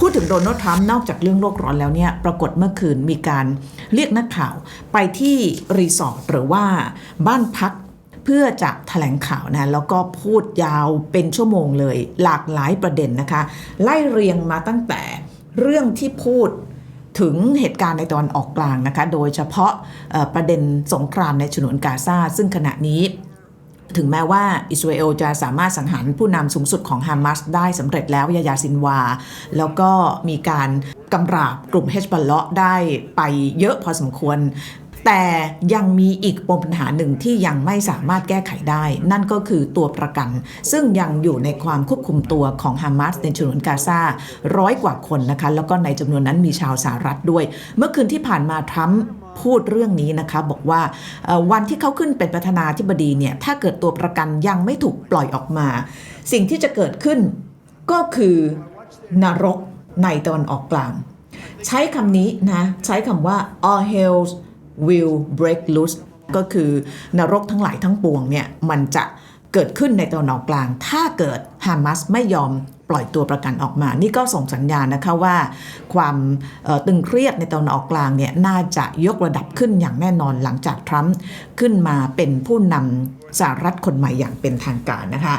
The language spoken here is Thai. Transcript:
พูดถึงโดนัลด์ทรัมป์นอกจากเรื่องโลกร้อนแล้วเนี่ยปรากฏเมื่อคืนมีการเรียกนักข่าวไปที่รีสอร์ทหรือว่าบ้านพักเพื่อจะแถลงข่าวนะแล้วก็พูดยาวเป็นชั่วโมงเลย หลากหลายประเด็นนะคะ ไล่เรียงมาตั้งแต่เรื่องที่พูดถึงเหตุการณ์ในตะวันออกกลางนะคะ โดยเฉพาะประเด็นสงครามในฉนวนกาซาซึ่งขณะนี้ ถึงแม้ว่าอิสราเอลจะสามารถสังหารผู้นำสูงสุดของฮามาสได้สำเร็จแล้วยายาซินวา แล้วก็มีการกำราบกลุ่มเฮชบัลเลาะได้ไปเยอะพอสมควร แต่ยังมีอีกปมปัญหาหนึ่งที่ยังไม่สามารถแก้ไขได้ นั่นก็คือตัวประกัน ซึ่งยังอยู่ในความควบคุมตัวของฮามาสในฉนวนกาซาร้อยกว่าคนนะคะ แล้วก็ในจำนวนนั้นมีชาวสหรัฐด้วย เมื่อคืนที่ผ่านมาทรัมป์ พูดเรื่องนี้นะคะบอกว่าวันที่เขาขึ้นเป็นประธานาธิบดีเนี่ยถ้าเกิดตัวประกันยังไม่ถูกปล่อยออกมา สิ่งที่จะเกิดขึ้นก็คือนรกในตะวันออกกลาง ใช้คำนี้นะ ใช้คำว่า all hell will break loose ก็คือนรกทั้งหลายทั้งปวงเนี่ยมันจะ เกิดขึ้นในตะวันออกกลาง ถ้าเกิดฮามาสไม่ยอมปล่อยตัวประกันออกมา นี่ก็ส่งสัญญาณนะคะว่า ความตึงเครียดในตะวันออกกลางเนี่ยน่าจะยกระดับขึ้นอย่างแน่นอนหลังจากทรัมป์ขึ้นมาเป็นผู้นำสหรัฐคนใหม่อย่างเป็นทางการนะคะ